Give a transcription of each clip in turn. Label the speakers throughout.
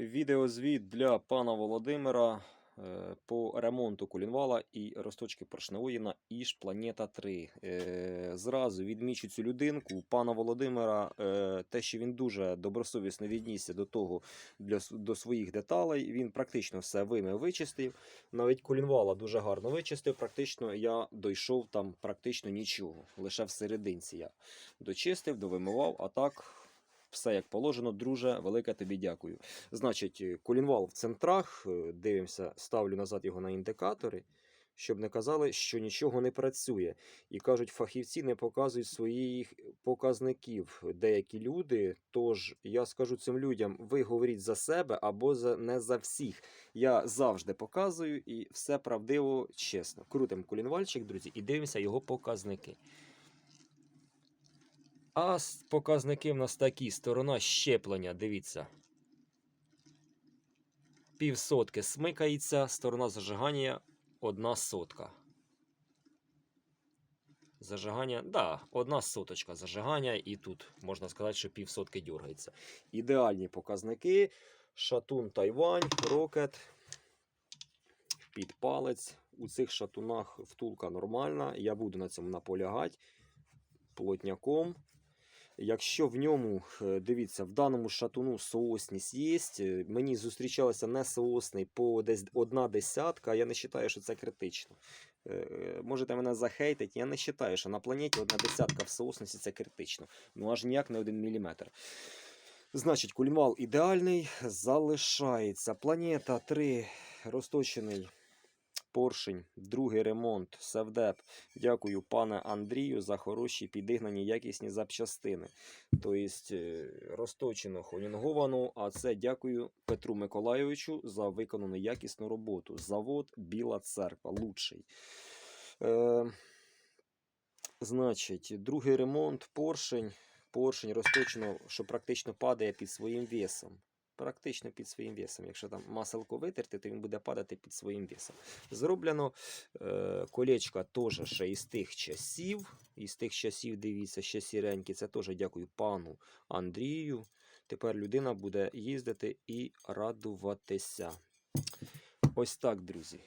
Speaker 1: Відеозвіт для пана Володимира е, по ремонту колінвала і розточки поршневої на Іж Планета 3. Е, Зразу відмічу цю людинку. Пана Володимира е, те, що він дуже добросовісно віднісся до того для, до своїх деталей. Він практично все вимив, вичистив. Навіть колінвала дуже гарно вичистив. Практично я дійшов там практично нічого. Лише всерединці я дочистив, довимивав, а так. Все як положено, друже, велике тобі дякую. Значить, е, колінвал в центрах, е, дивимося, ставлю назад його на індикатори, щоб не казали, що нічого не працює. І кажуть, фахівці не показують своїх показників. Деякі люди. Тож я скажу цим людям: ви говоріть за себе або за не за всіх. Я завжди показую і все правдиво, чесно. Крутим колінвальчик, друзі, і дивимося його показники. А показники в нас такі: сторона щеплення, дивіться. Пів сотки смикається, сторона зажигання одна сотка. Зажигання, да, одна соточка зажигання, і тут можна сказати, що пів сотки дергається. Ідеальні показники. Шатун Тайвань, рокет, під палець. У цих шатунах втулка нормальна. Я буду на цьому наполягати плотняком. Якщо в ньому, е, дивіться, в даному шатуну соосність є, е, мені зустрічалося не соосний по десь одна десятка, я не вважаю, що це критично. Е, Можете мене захейтити, я не вважаю, що на планеті одна десятка в соосності це критично. Ну аж ніяк не один міліметр. Значить, кулінвал ідеальний, залишається. Планета 3 розточений поршень, другий ремонт, Севдеп. Дякую, пане Андрію, за хороші підігнані якісні запчастини. Тобто е, розточено хонінговано, а це дякую Петру Миколайовичу за виконану якісну роботу. Завод Біла Церква, лучший. Е, значить, другий ремонт, поршень. Поршень розточено, що практично падає під своїм весом. Практично під своїм весом. Якщо там маселко витерти, то він буде падати під своїм весом. Зроблено е, колечка теж ще із тих часів. Із тих часів, дивіться, ще сіренькі. Це теж дякую пану Андрію. Тепер людина буде їздити і радуватися. Ось так, друзі.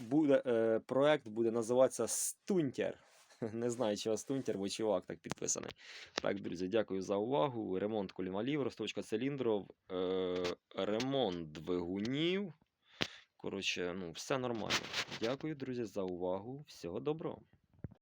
Speaker 1: Буде, е, проект буде називатися Стунтер. Не знаю, чого Стунтер, бо чувак так підписаний. Так, друзі, дякую за увагу. Ремонт кулімалів, розточка циліндрів, е, ремонт двигунів. Коротше, ну, все нормально. Дякую, друзі, за увагу. Всього доброго.